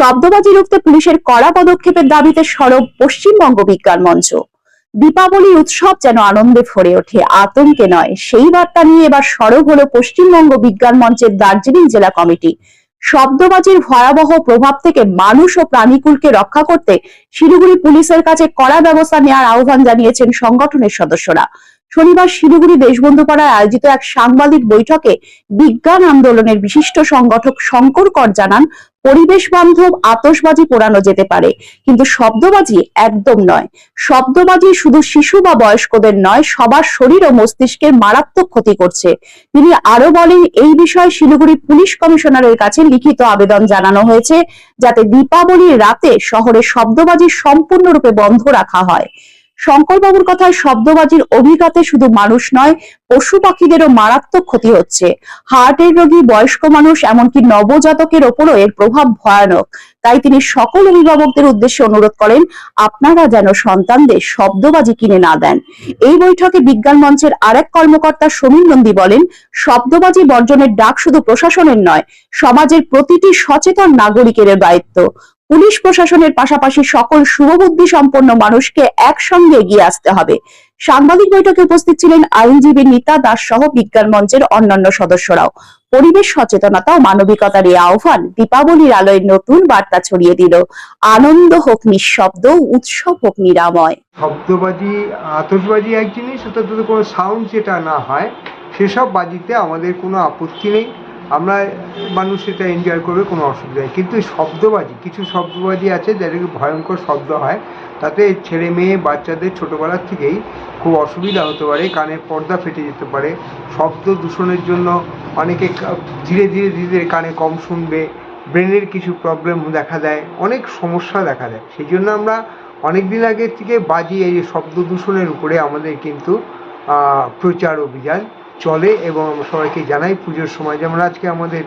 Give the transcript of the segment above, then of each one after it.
শব্দবাজি রুখতে পুলিশের কড়া পদক্ষেপের দাবিতে সরব পশ্চিমবঙ্গ বিজ্ঞান মঞ্চ। দীপাবলি উৎসব যেন আনন্দে ভরে ওঠে, আতঙ্কে নয়। সেই বার্তা নিয়ে এবার সরব হলো পশ্চিমবঙ্গ বিজ্ঞান মঞ্চের দার্জিলিং জেলা কমিটি। শব্দবাজির ভয়াবহ প্রভাব থেকে মানুষ ও প্রাণীকুলকে রক্ষা করতে শিলিগুড়ি পুলিশের কাছে কড়া ব্যবস্থা নেওয়ার আহ্বান জানিয়েছেন সংগঠনের সদস্যরা। শনিবার শিলিগুড়ি দেশবন্ধু পাড়ায় আয়োজিত এক সাংবাদিক বৈঠকে বিজ্ঞান আন্দোলনের বিশিষ্ট সংগঠক শঙ্কর কর জানান, পরিবেশ বান্ধব আতশবাজি পোড়ানো যেতে পারে, কিন্তু শব্দবাজি একদম নয়। শব্দবাজি শুধু শিশু বা বয়স্কদের নয়, সবার শরীর ও মস্তিষ্কের মারাত্মক ক্ষতি করছে। তিনি আরও বলেন, এই বিষয়ে শিলিগুড়ি পুলিশ কমিশনারের কাছে লিখিত আবেদন জানানো হয়েছে, যাতে দীপাবলির রাতে শহরে শব্দবাজি সম্পূর্ণরূপে বন্ধ রাখা হয়। শঙ্করবাবুর কথায় শব্দবাজির অভিঘাতে শুধু মানুষ নয়, পশু পাখিদেরও মারাত্মক ক্ষতি হচ্ছে। হার্টের রোগী, বয়স্ক মানুষ, এমনকি নবজাতকের ওপরও এর প্রভাব ভয়ানক। তাই তিনি সকল অভিভাবকদের উদ্দেশ্যে অনুরোধ করেন, আপনারা যেন সন্তানদের শব্দবাজি কিনে না দেন। এই বৈঠকে বিজ্ঞান মঞ্চের আরেক কর্মকর্তা সমীর নন্দী বলেন, শব্দবাজি বর্জনের ডাক শুধু প্রশাসনের নয়, সমাজের প্রতিটি সচেতন নাগরিকের দায়িত্ব। পুলিশ প্রশাসনের পাশাপাশি সকল শুভবুদ্ধি সম্পন্ন মানুষকে একসঙ্গে এগিয়ে আসতে হবে। সাংবাদিক বৈঠকে উপস্থিত ছিলেন আইনজীবী নিতা দাস সহ বিজ্ঞান মঞ্চের অন্যান্য সদস্যরাও। পরিবেশ সচেতনতা ও মানবিকতার এই আহ্বান দীপাবলির আলোয় নতুন বার্তা ছড়িয়ে দিল। আনন্দ হোক নিঃশব্দ, উৎসব হোক নিরাময়। শব্দবাজি, আতশবাজি এক জিনিস, অর্থাৎ কোনো সাউন্ড যেটা না হয়, সেসব বাজিতে আমাদের কোনো আপত্তি নেই। আমরা মানুষ সেটা এনজয় করবে, কোনো অসুবিধা নেই। কিন্তু শব্দবাজি, কিছু শব্দবাজি আছে যেটাকে ভয়ঙ্কর শব্দ হয়, তাতে ছেলে মেয়ে, বাচ্চাদের ছোটোবেলার থেকেই খুব অসুবিধা হতে পারে কানের পর্দা ফেটে যেতে পারে। শব্দ দূষণের জন্য অনেকে ধীরে ধীরে ধীরে ধীরে কানে কম শুনবে, ব্রেনের কিছু প্রবলেম দেখা দেয়, অনেক সমস্যা দেখা দেয়। সেই জন্য আমরা অনেক দিন আগের থেকে বাজি, এই শব্দ দূষণের উপরে আমাদের কিন্তু প্রচার অভিযান চলে এবং আমরা সবাইকে জানাই পুজোর সময়। যেমন আজকে আমাদের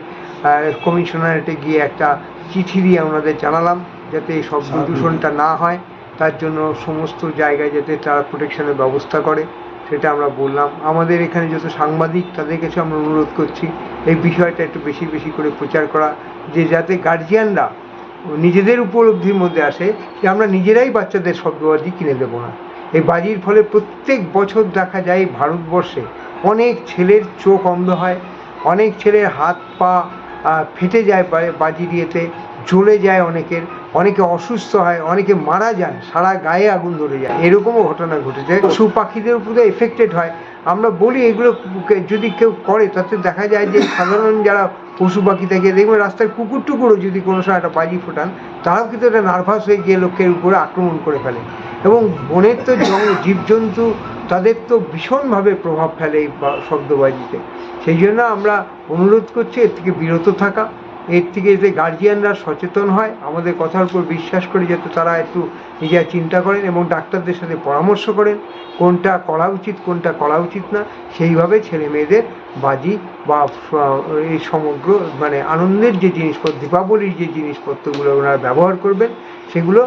কমিশনারেটে গিয়ে একটা চিঠি দিয়ে আমাদের জানালাম যাতে এই শব্দ দূষণটা না হয়। তার জন্য সমস্ত জায়গায় যাতে তারা প্রোটেকশনের ব্যবস্থা করে সেটা আমরা বললাম। আমাদের এখানে যত সাংবাদিক তাদের কাছে আমরা অনুরোধ করছি এই বিষয়টা একটু বেশি বেশি করে প্রচার করা যে যাতে গার্জিয়ানরা নিজেদের উপলব্ধির মধ্যে আসে যে আমরা নিজেরাই বাচ্চাদের শব্দবাজি কিনে দেবো না। এই বাজির ফলে প্রত্যেক বছর দেখা যায় ভারতবর্ষে অনেক ছেলের চোখ অন্ধ হয়, অনেক ছেলের হাত পা ফেটে যায় বাজি দিয়েতে, জ্বলে যায় অনেকের, অনেকে অসুস্থ হয়, অনেকে মারা যান, সারা গায়ে আগুন ধরে যায়। এরকমও ঘটনা ঘটেছে। পশু পাখিদের উপরে এফেক্টেড হয়। আমরা বলি এগুলো যদি কেউ করে, তাতে দেখা যায় যে সাধারণ যারা পশু পাখি থাকে, দেখবেন রাস্তায় কুকুর টুকুরও যদি কোনো সময় একটা বাজি ফোটান, তারাও কিন্তু একটা নার্ভাস হয়ে গিয়ে লোকের উপরে আক্রমণ করে ফেলে। এবং বনের তো জীবজন্তু তাদের তো ভীষণভাবে প্রভাব ফেলে এই শব্দবাজিতে। সেই জন্য আমরা অনুরোধ করছি, এর থেকে বিরত থাকা। এর থেকে যাতে গার্জিয়ানরা সচেতন হয়, আমাদের কথার উপর বিশ্বাস করে যাতে তারা একটু নিজেরা চিন্তা করেন এবং ডাক্তারদের সাথে পরামর্শ করেন, কোনটা করা উচিত, কোনটা করা উচিত না। সেইভাবে ছেলে মেয়েদের বাজি বা এই সমগ্র মানে আনন্দের যে জিনিসপত্র, দীপাবলির যে জিনিসপত্রগুলো ওনারা ব্যবহার করবেন, সেগুলো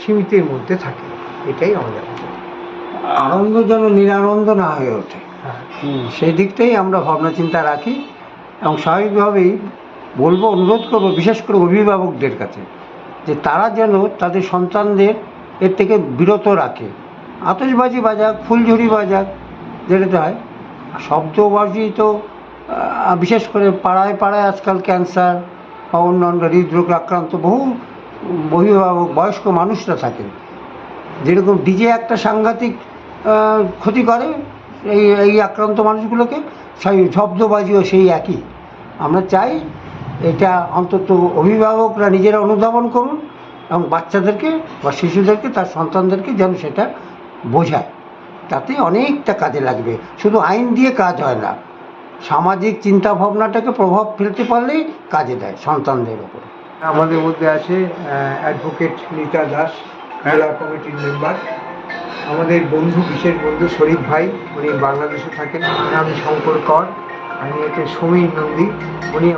সীমিতের মধ্যে থাকে। এটাই আমাদের আনন্দ যেন নিরানন্দ না হয়ে ওঠে। সেই দিকটাই আমরা ভাবনা চিন্তা রাখি এবং স্বাভাবিকভাবেই বলব অনুরোধ করব বিশেষ করে অভিভাবকদের কাছে যে তারা যেন তাদের সন্তানদের এর থেকে বিরত রাখে। আতশবাজি বাজাক ফুলঝুরি বাজাক যেটাতে হয়। তো বিশেষ করে পাড়ায় পাড়ায় আজকাল ক্যান্সার বা অন্যান্য হৃদরোগ আক্রান্ত বহু অভিভাবক বয়স্ক মানুষরা থাকেন। যেরকম ডিজে একটা সাংঘাতিক ক্ষতি করে, এই এই আক্রান্ত মানুষগুলোকে, সেই শব্দবাজিও সেই একই। আমরা চাই এটা অন্তত অভিভাবকরা নিজেরা অনুধাবন করুন এবং বাচ্চাদেরকে বা শিশুদেরকে, তার সন্তানদেরকে যেন সেটা বোঝায়। তাতে অনেকটা কাজে লাগবে। শুধু আইন দিয়ে কাজ হয় না, সামাজিক চিন্তা ভাবনাটাকে প্রভাব ফেলতে পারলেই কাজে দেয় সন্তানদের ওপরে। আমাদের মধ্যে আছে অ্যাডভোকেট নীতা দাস। জেলা কমিটির মেম্বার। আমাদের বন্ধু, বিশেষ বন্ধু শরীফ ভাই, উনি বাংলাদেশে থাকেন। আমি শঙ্কর কর। আমি এতে সমীর নন্দী। উনি